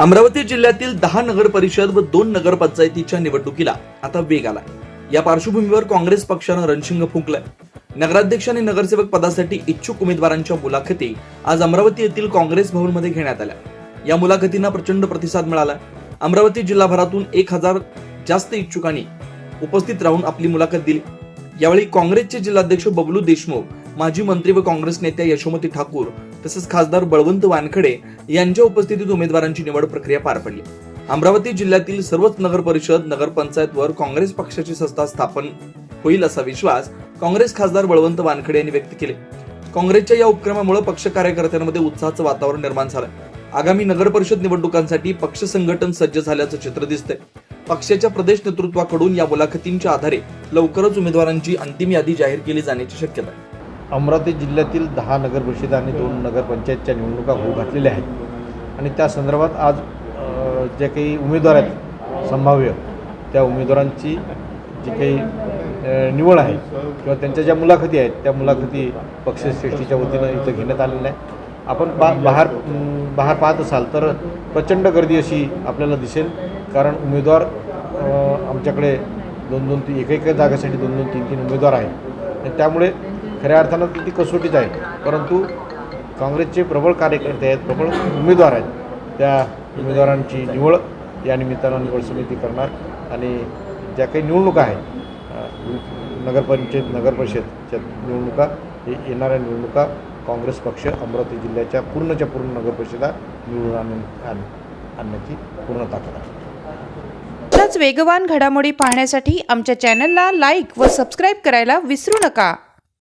अमरावती जिल्ह्यातील दहा नगर परिषद व दोन नगरपंचायतीच्या निवडणुकीला आता वेग आला या पार्श्वभूमीवर काँग्रेस पक्षानं रणशिंग फुंकलंय. नगराध्यक्ष आणि नगरसेवक पदासाठी इच्छुक उमेदवारांच्या मुलाखती आज अमरावती येथील काँग्रेस भवनमध्ये घेण्यात आल्या. या मुलाखतींना प्रचंड प्रतिसाद मिळाला अमरावती जिल्हाभरातून एक हजार जास्त इच्छुकांनी उपस्थित राहून आपली मुलाखत दिली. यावेळी काँग्रेसचे जिल्हाध्यक्ष बबलू देशमुख माजी मंत्री व काँग्रेस नेत्या यशोमती ठाकूर तसंच खासदार बळवंत वानखडे यांच्या उपस्थितीत उमेदवारांची निवड प्रक्रिया पार पडली. अमरावती जिल्ह्यातील सर्वच नगर परिषद नगरपंचायतवर काँग्रेस पक्षाची संस्था स्थापन होईल असा विश्वास काँग्रेस खासदार बळवंत वानखडे यांनी व्यक्त केले. काँग्रेसच्या या उपक्रमामुळे पक्ष कार्यकर्त्यांमध्ये उत्साहाचं वातावरण निर्माण झालं. आगामी नगर परिषद निवडणुकांसाठी पक्ष संघटन सज्ज झाल्याचं चित्र दिसतंय. पक्षाच्या प्रदेश नेतृत्वाकडून या मुलाखतींच्या आधारे लवकरच उमेदवारांची अंतिम यादी जाहीर केली जाण्याची शक्यता आहे. अमरावती जिल्ह्यातील दहा नगर परिषद आणि दोन नगरपंचायतच्या निवडणुका होऊ घातलेल्या आहेत. आणि त्या संदर्भात आज जे काही उमेदवार आहेत संभाव्य त्या उमेदवारांची जी काही निवड आहे किंवा त्यांच्या ज्या मुलाखती आहेत त्या मुलाखती पक्षश्रेष्ठीच्या वतीनं इथं घेण्यात आलेल्या आहे आपण बा बाहेर बाहेर पाहत असाल तर प्रचंड गर्दी अशी आपल्याला दिसेल. कारण उमेदवार आमच्याकडे दोन दोन तीन एक एक जागेसाठी दोन दोन तीन तीन उमेदवार आहेत. त्यामुळे खऱ्या अर्थानं ती कसोटीच आहे. परंतु काँग्रेसचे प्रबळ कार्यकर्ते आहेत प्रबळ उमेदवार आहेत. त्या उमेदवारांची निवड या निमित्तानं निवड समिती करणार आणि ज्या काही निवडणुका आहेत नगरपंचायत नगरपरिषदच्या निवडणुका हे येणाऱ्या निवडणुका काँग्रेस पक्ष अमरावती जिल्ह्याच्या पूर्णच्या पूर्ण नगरपरिषदा निवडून आणून आण- आणण्याची पूर्ण ताकद आहे. वेगवान घडामोडी पाहण्यासाठी आमच्या चॅनलला लाईक व सबस्क्राईब करायला विसरू नका.